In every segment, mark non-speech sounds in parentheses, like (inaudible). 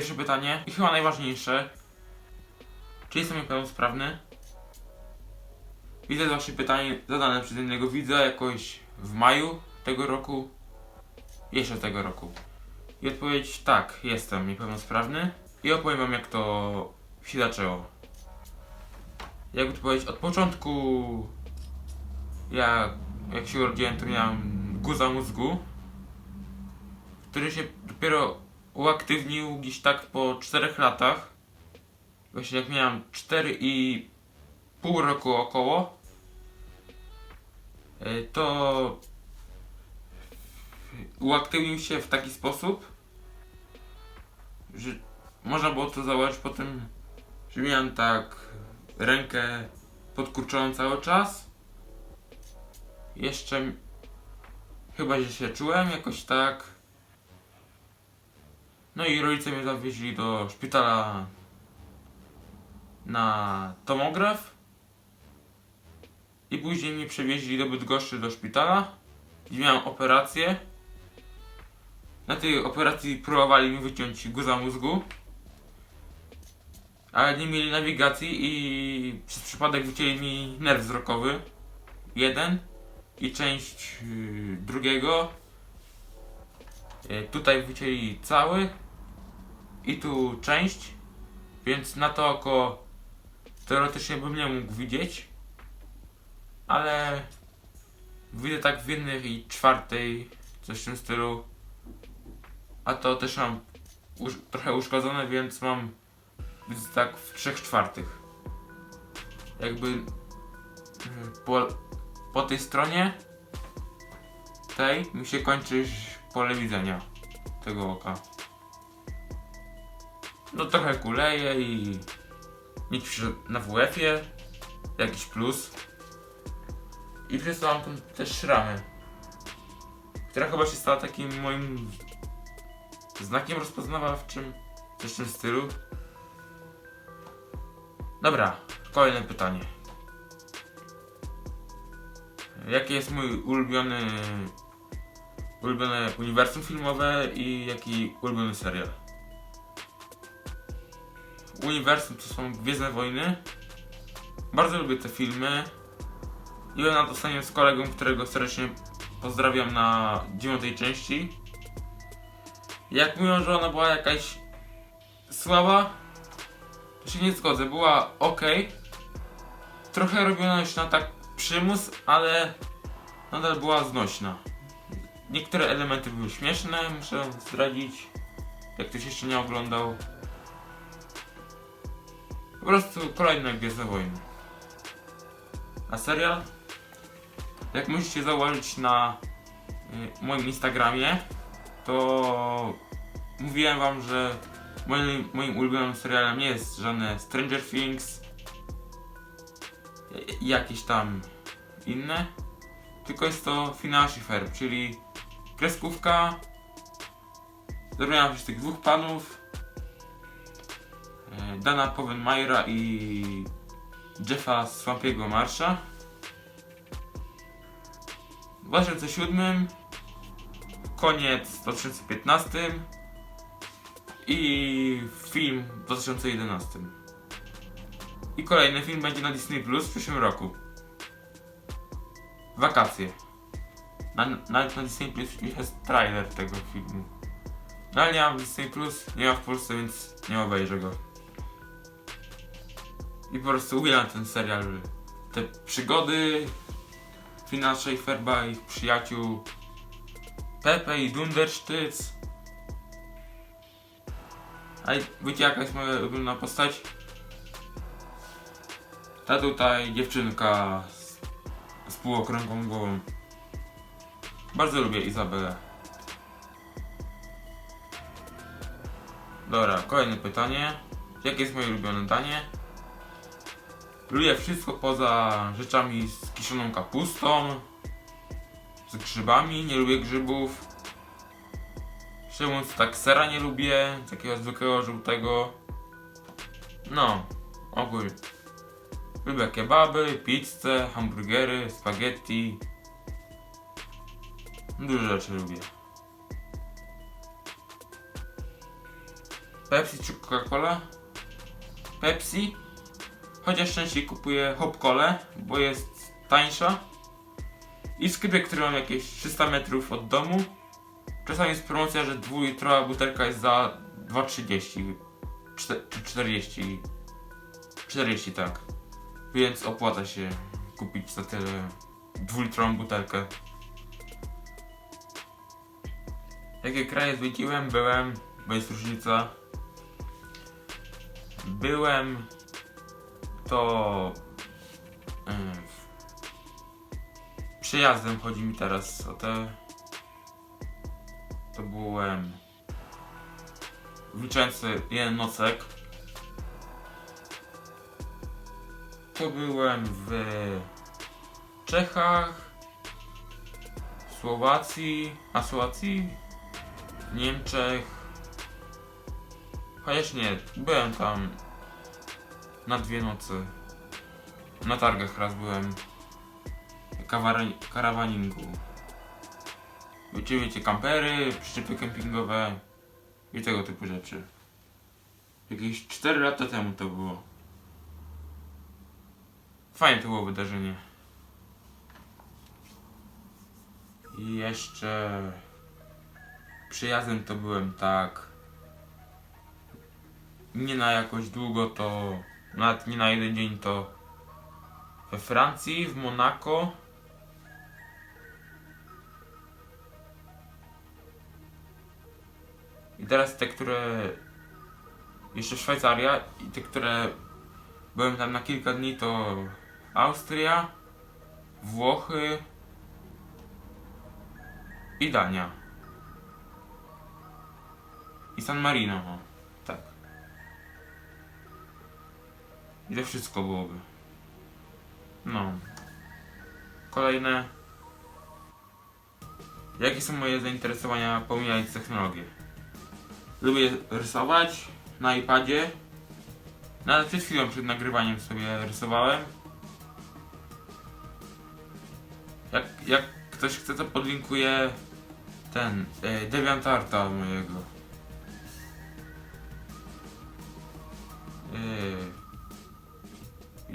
Pierwsze pytanie i chyba najważniejsze. Czy jestem niepełnosprawny? Widzę wasze pytanie zadane przez jednego widza jakoś w maju tego roku. Jeszcze tego roku. I odpowiedź tak, jestem niepełnosprawny. I opowiem wam jak to się zaczęło. Jakby to powiedzieć, od początku jak, jak się urodziłem to miałem guza mózgu, który się dopiero uaktywnił gdzieś tak po 4 latach. Właśnie jak miałem 4 i pół roku około, y, to uaktywnił się w taki sposób, że można było to zauważyć po tym, że miałem tak rękę podkurczoną cały czas. Jeszcze chyba, że się czułem jakoś tak. No i rodzice mnie zawieźli do szpitala na tomograf. I później mnie przewieźli do Bydgoszczy do szpitala, gdzie miałem operację. Na tej operacji próbowali mi wyciąć guza mózgu. Ale nie mieli nawigacji i przez przypadek wycięli mi nerw wzrokowy. Jeden i część yy, drugiego. Yy, tutaj wycięli cały i tu część, więc na to oko teoretycznie bym nie mógł widzieć, ale widzę tak w jednej i czwartej, coś w tym stylu. A to też mam trochę uszkodzone, więc mam tak w trzech czwartych. Jakby y, po, po tej stronie tej mi się kończy pole widzenia tego oka. No trochę kuleje i ćwiczę na WF-ie, jakiś plus. I przez to mam też szramy, która chyba się stała takim moim znakiem rozpoznawawczym, coś w tym stylu. Dobra, kolejne pytanie. Jakie jest mój ulubiony ulubione uniwersum filmowe i jaki ulubiony serial? Uniwersum to są Gwiezdne Wojny. Bardzo lubię te filmy. Byłem na to stanie z kolegą, którego serdecznie pozdrawiam na dziewiątej części. Jak mówią, że ona była jakaś słaba, to się nie zgodzę. Była ok. Trochę robiona już na tak przymus, ale nadal była znośna. Niektóre elementy były śmieszne, muszę zdradzić. Jak ktoś jeszcze nie oglądał. Po prostu kolejne Gwiezdne Wojny. A serial? Jak musicie zauważyć na y, moim Instagramie, to mówiłem wam, że moim, moim ulubionym serialem nie jest żadne Stranger Things, i- jakieś tam inne, tylko jest to i Ferb, czyli kreskówka zrobiona przez tych dwóch panów e, Dana Povenmayera i Jeffa Swampiego Marsha. W 2007 koniec w 2015 i film w 2011. I kolejny film będzie na Disney Plus w przyszłym roku. Wakacje. Na, nawet na Disney Plus jest trailer tego filmu. No ale nie mam Disney Plus, nie ma w Polsce, więc nie obejrzę go. I po prostu uwielbiam ten serial. Te przygody Finasza i Ferba, ich przyjaciół Pepe i Dundersztyc. A wiecie jaka jest moja ulubiona postać? Ta tutaj dziewczynka z, z półokrągłą głową. Bardzo lubię Izabelę. Dobra, kolejne pytanie. Jakie jest moje ulubione danie? Lubię wszystko poza rzeczami z kiszoną kapustą, z grzybami, nie lubię grzybów. Szczerze tak sera nie lubię, takiego zwykłego żółtego. No, ogólnie. Lubię kebaby, pizzę, hamburgery, spaghetti. Dużo rzeczy lubię. Pepsi czy Coca-Cola? Pepsi. Chociaż częściej kupuję Hop-Colę, bo jest tańsza. I sklepie, który mam jakieś 300 metrów od domu. Czasami jest promocja, że dwulitrowa butelka jest za 2,30 Czte- czy 40 40 tak. Więc opłaca się kupić za tyle dwulitrową butelkę. Jakie kraje zwiedziłem? Byłem, bo jest różnica. Byłem to yy, przyjazdem chodzi mi teraz o te to byłem wliczający jeden nocek to byłem w Czechach Słowacji a Słowacji Niemczech chociaż nie, byłem tam na dwie nocy na targach raz byłem Kawar- karawaningu Wiecie, wiecie, kampery, przyczepy kempingowe i tego typu rzeczy. Jakieś 4 lata temu to było. Fajne to było wydarzenie. I jeszcze przyjazdem to byłem tak nie na jakoś długo to nawet nie na jeden dzień to we Francji, w Monako I teraz te, które. Jeszcze Szwajcaria i te, które byłem tam na kilka dni, to Austria, Włochy i Dania. I San Marino, o, tak. I to wszystko byłoby. No. Kolejne. Jakie są moje zainteresowania pomijając technologię? Lubię rysować na iPadzie. Nawet przed chwilą przed nagrywaniem sobie rysowałem. Jak, jak ktoś chce to podlinkuję ten e, DeviantArta mojego. E,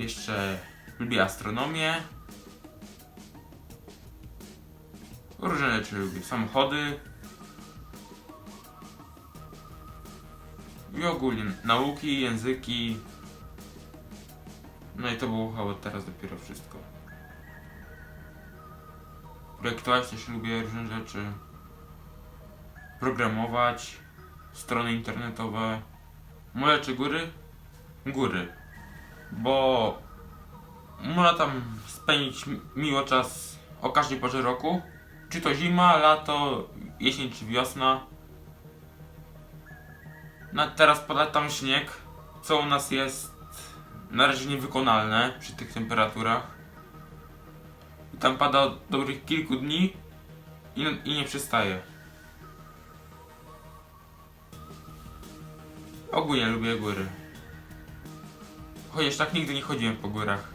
jeszcze lubię astronomię. Różne rzeczy lubię. Samochody. I ogólnie nauki, języki. No i to było chyba teraz dopiero wszystko. Projektować też lubię różne rzeczy. Programować. Strony internetowe. Mole czy góry? Góry. Bo można tam spędzić mi- miło czas o każdej porze roku. Czy to zima, lato, jesień czy wiosna. No teraz pada tam śnieg, co u nas jest na razie niewykonalne przy tych temperaturach. I tam pada od dobrych kilku dni i, i nie przestaje. Ogólnie lubię góry. Chociaż tak nigdy nie chodziłem po górach.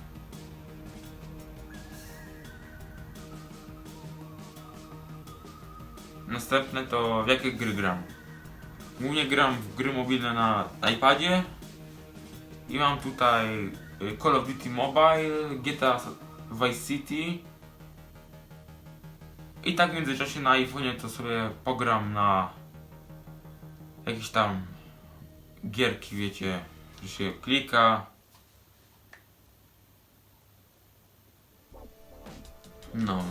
Następne to w jakie gry gram. Głównie gram w gry mobilne na iPadzie i mam tutaj y, Call of Duty Mobile, GTA Vice City i tak w międzyczasie na iPhone'ie to sobie pogram na jakieś tam gierki, wiecie, że się klika. No.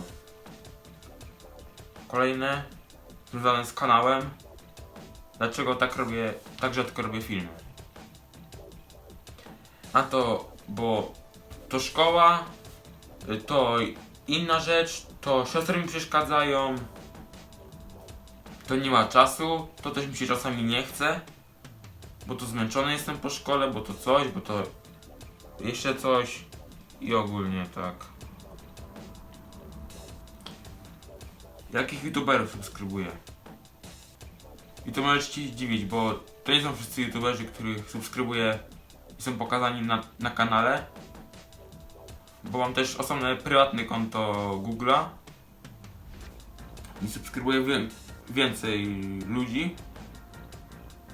Kolejne związane z kanałem. Dlaczego tak robię, tak rzadko robię filmy? A to, bo to szkoła, to inna rzecz, to siostry mi przeszkadzają, to nie ma czasu, to też mi się czasami nie chce, bo to zmęczony jestem po szkole, bo to coś, bo to jeszcze coś i ogólnie tak. Jakich youtuberów subskrybuję? I to możesz się zdziwić, bo to nie są wszyscy youtuberzy, których subskrybuję i są pokazani na, na kanale. Bo mam też osobne prywatne konto Google'a i subskrybuję więcej ludzi.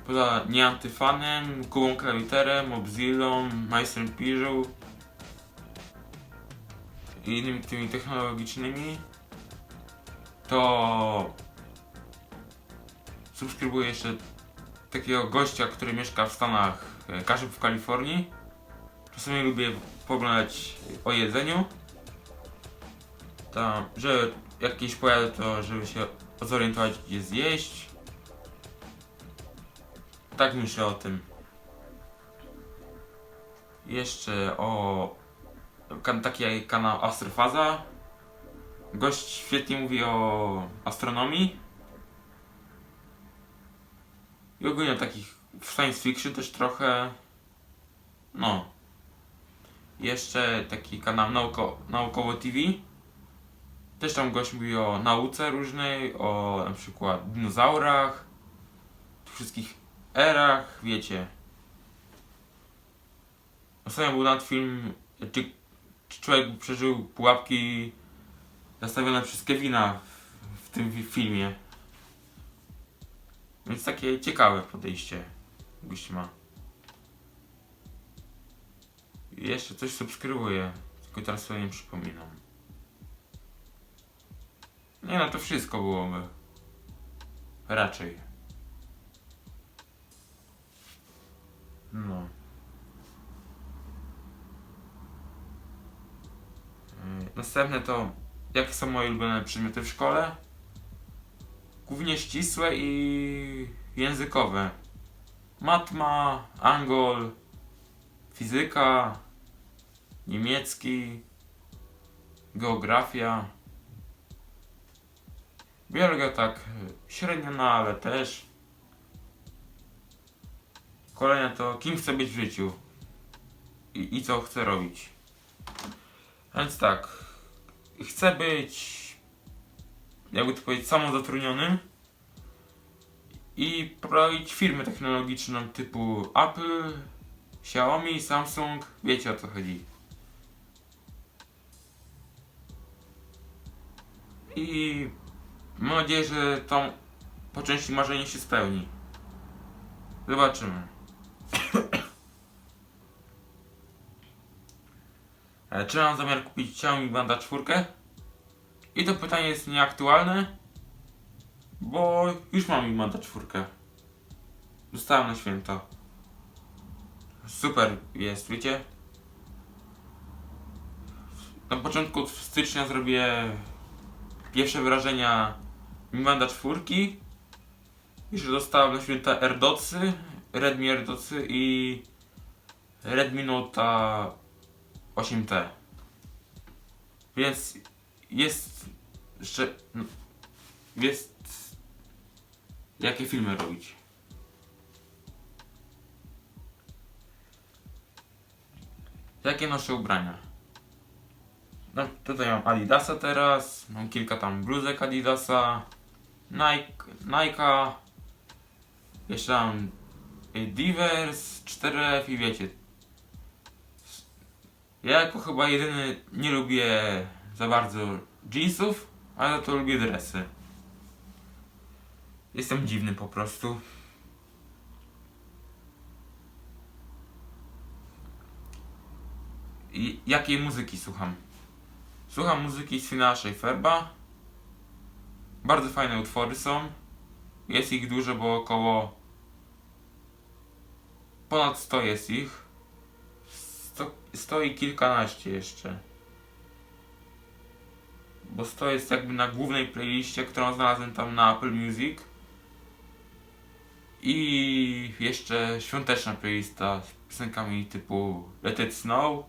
poza Neantyfanem, Kubą Klawiterem, Obzillą, Majstrem Piżą i innymi tymi technologicznymi, to subskrybuję jeszcze takiego gościa, który mieszka w Stanach, e, Kaszub w Kalifornii. Czasami lubię poglądać o jedzeniu. Tam, że jakieś pojadę, to żeby się zorientować gdzie zjeść. Tak myślę o tym. Jeszcze o kan, taki kanał Astrofaza. Gość świetnie mówi o astronomii. I ogólnie o takich w science fiction też trochę. No. Jeszcze taki kanał nauko, Naukowo TV. Też tam gość mówi o nauce różnej, o na przykład dinozaurach, wszystkich erach, wiecie. Ostatnio był nad film, czy, czy człowiek przeżył pułapki zastawione przez Kevina w, tym fi- filmie. Więc takie ciekawe podejście gość jeszcze coś subskrybuję, tylko teraz sobie nie przypominam. Nie no, to wszystko byłoby. Raczej. No. Yy, Następne to, jakie są moje ulubione przedmioty w szkole? Głównie ścisłe i językowe. Matma, angol, fizyka, niemiecki, geografia. Biologia tak średnio, no ale też. Kolejne to kim chcę być w życiu i, i co chcę robić. Więc tak, chcę być, jakby to powiedzieć, samozatrudnionym i prowadzić firmę technologiczną typu Apple, Xiaomi, Samsung, wiecie o co chodzi. I mam nadzieję, że to po części marzenie się spełni. Zobaczymy. Czy mam zamiar kupić Xiaomi Banda 4? I to pytanie jest nieaktualne, bo już mam Banda 4. Dostałem na święta. Super jest, wiecie? Na początku stycznia zrobię pierwsze wrażenia Mi Banda 4. Już dostałem na święta AirDotsy, Redmi AirDotsy i Redmi Note 8T. Więc jest jeszcze no, jest jakie filmy robić. Jakie noszę ubrania? No, tutaj mam Adidasa teraz, mam kilka tam bluzek Adidasa, Nike, Nike'a, jeszcze mam y, Divers, 4F i wiecie. Ja jako chyba jedyny nie lubię za bardzo jeansów, ale to lubię dresy. Jestem dziwny po prostu. I jakiej muzyki słucham? Słucham muzyki Svina Schaeferba. Bardzo fajne utwory są. Jest ich dużo, bo około ponad 100 jest ich. 100, 100 i kilkanaście jeszcze. Bo 100 jest jakby na głównej playliście, którą znalazłem tam na Apple Music. I jeszcze świąteczna playlista z piosenkami typu Let It Snow,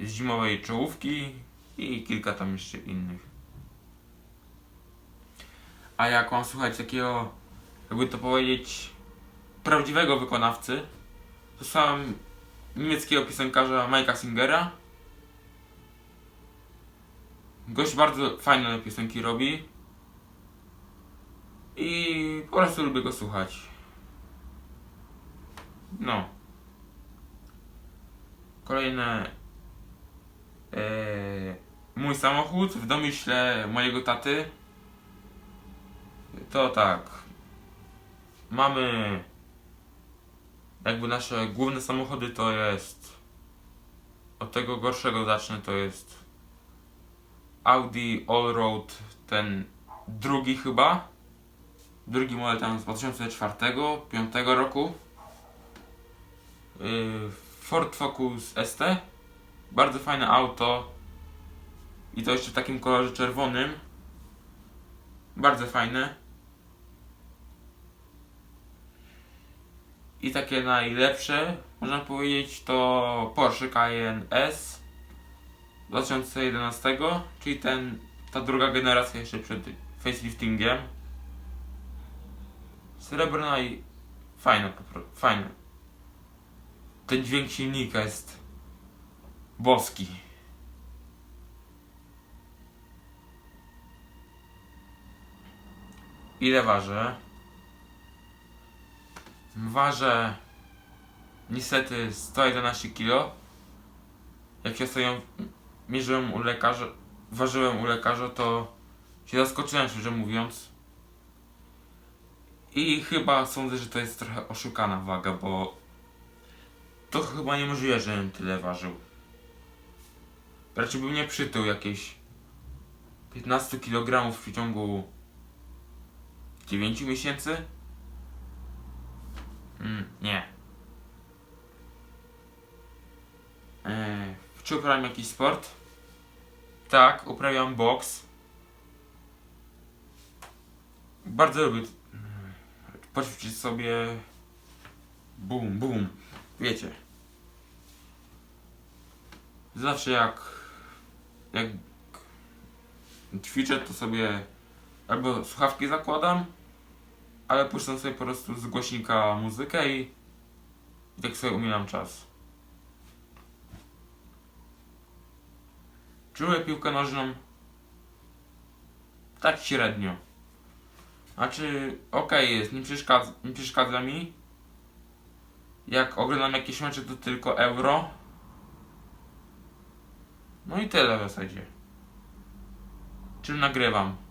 z zimowej czołówki i kilka tam jeszcze innych. A jak mam słuchać takiego, jakby to powiedzieć, prawdziwego wykonawcy, to sam niemieckiego piosenkarza Mike'a Singera. Gość bardzo fajne piosenki robi. I po prostu lubię go słuchać. No. Kolejne. Eee, mój samochód w domyśle mojego taty. To tak. mamy jakby nasze główne samochody to jest od tego gorszego zacznę to jest Audi Allroad ten drugi chyba. Drugi model tam z 2004 5 roku. Yy, Ford Focus ST bardzo fajne auto. I to jeszcze w takim kolorze czerwonym. Bardzo fajne i takie najlepsze można powiedzieć to Porsche Cayenne S 2011 czyli ten ta druga generacja jeszcze przed faceliftingiem. Srebrna i fajna fajna. Ten dźwięk silnika jest boski. Ile waży Ważę niestety 111 kg. Jak się sobie mierzyłem u lekarza, ważyłem u lekarza, to się zaskoczyłem szczerze mówiąc. I chyba sądzę, że to jest trochę oszukana waga, bo to chyba niemożliwe, żebym tyle ważył. Raczej bym nie przytył jakieś 15 kg w przeciągu 9 miesięcy. Mm, nie. Eee, czy uprawiam jakiś sport? Tak, uprawiam boks. Bardzo lubię poćwiczyć sobie bum, bum. Wiecie. Zawsze jak jak ćwiczę, to sobie albo słuchawki zakładam, ale puszczam sobie po prostu z głośnika muzykę i, i tak sobie umielam czas. Czy lubię piłkę nożną? Tak średnio. Znaczy, okej jest, nie przeszkadza, nie przeszkadza mi. Jak oglądam jakieś mecze, to tylko euro. No i tyle w zasadzie. Czym nagrywam?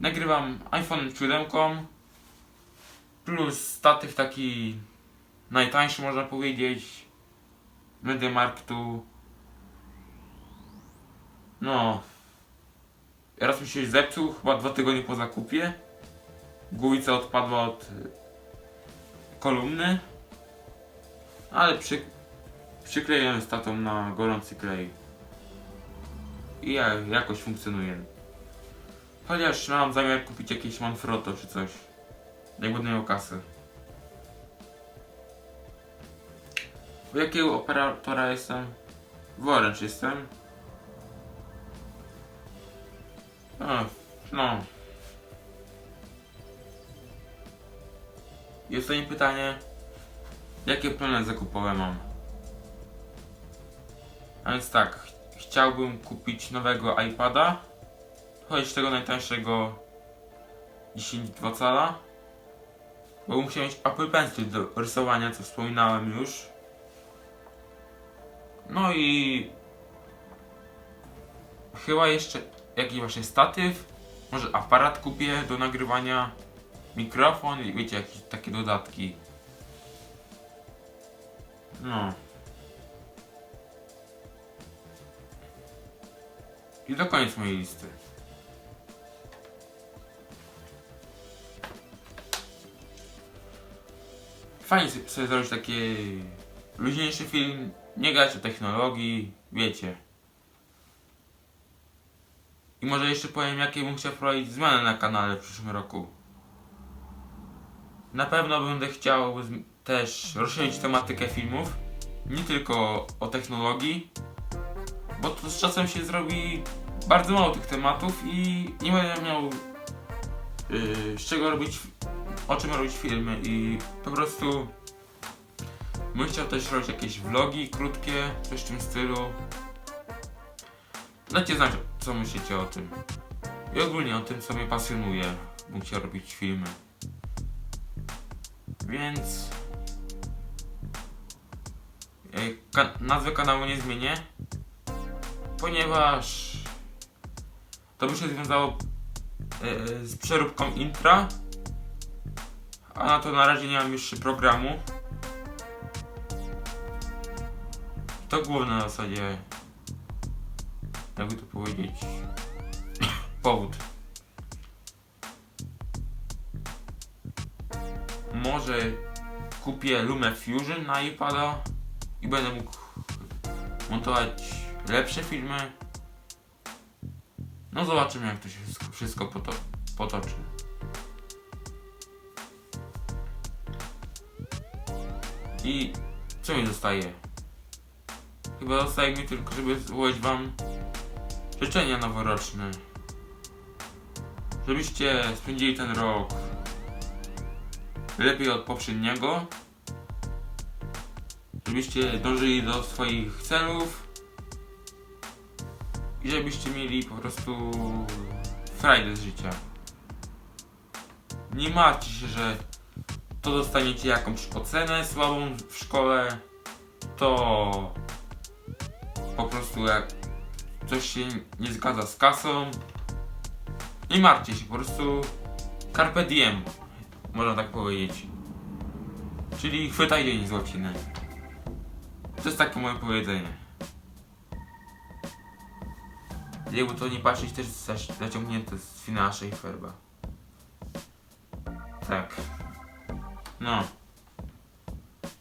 Nagrywam iPhone 7 plus statyw taki najtańszy można powiedzieć. Mediamarktu no. Raz mi się zepsuł chyba dwa tygodnie po zakupie. Głowica odpadła od y, kolumny. Ale przy, przykleiłem statą na gorący klej. I ja, jakoś funkcjonuje Chociaż mam zamiar kupić jakieś Manfrotto czy coś. Jak będę miał kasę. U jakiego operatora jestem? W Orange jestem. A, no. I ostatnie pytanie. Jakie plany zakupowe mam? A więc tak, ch- chciałbym kupić nowego iPada choć tego najtańszego 10,2 cala. Bo chciał mieć Apple Pencil do rysowania, co wspominałem już. No i chyba jeszcze jakiś właśnie statyw, może aparat kupię do nagrywania, mikrofon i wiecie, jakieś takie dodatki. No. I to koniec mojej listy. Fajnie sobie- zrobić taki luźniejszy film, nie gadać o technologii, wiecie. I może jeszcze powiem, jakie bym chciał wprowadzić zmiany na kanale w przyszłym roku. Na pewno będę chciał też rozszerzyć tematykę filmów, nie tylko o technologii, bo to z czasem się zrobi bardzo mało tych tematów i nie będę miał yy, z czego robić o czym robić filmy i po prostu bym chciał też robić jakieś vlogi krótkie, coś w tym stylu. Dajcie znać, co myślicie o tym. I ogólnie o tym, co mnie pasjonuje. Bym chciał robić filmy. Więc... e, Ka nazwę kanału nie zmienię, ponieważ to by się związało e, z przeróbką intra A na to na razie nie mam jeszcze programu. To główny w zasadzie, jakby to powiedzieć, (coughs) powód. Może kupię Lume Fusion na iPada i będę mógł montować lepsze filmy. No zobaczymy jak to się wszystko, wszystko poto potoczy. I co mi zostaje? Chyba zostaje mi tylko, żeby złożyć wam życzenia noworoczne. Żebyście spędzili ten rok lepiej od poprzedniego. Żebyście dążyli do swoich celów. I żebyście mieli po prostu frajdę z życia. Nie martwcie się, że to dostaniecie jakąś ocenę słabą w szkole, to po prostu jak coś się nie zgadza z kasą, nie martwcie się, po prostu carpe diem, można tak powiedzieć. Czyli chwytaj dzień z łapciny. To jest takie moje powiedzenie. Jakby to nie patrzeć też zaciągnięte z Finansza i Ferba. Tak. No.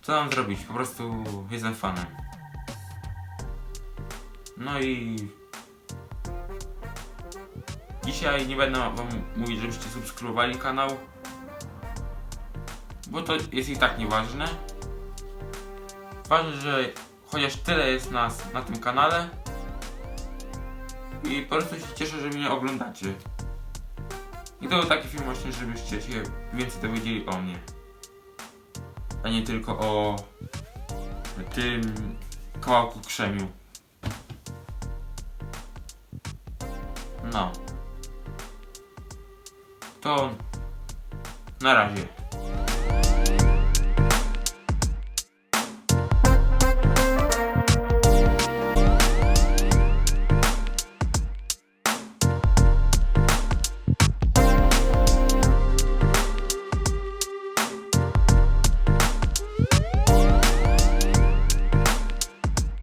Co mam zrobić? Po prostu jestem fanem. No i... Dzisiaj nie będę wam mówić, żebyście subskrybowali kanał. Bo to jest i tak nieważne. Ważne, że chociaż tyle jest nas na tym kanale. I po prostu się cieszę, że mnie oglądacie. I to był taki film właśnie, żebyście się więcej dowiedzieli o mnie. A nie tylko o tym kawałku krzemiu. No. To na razie.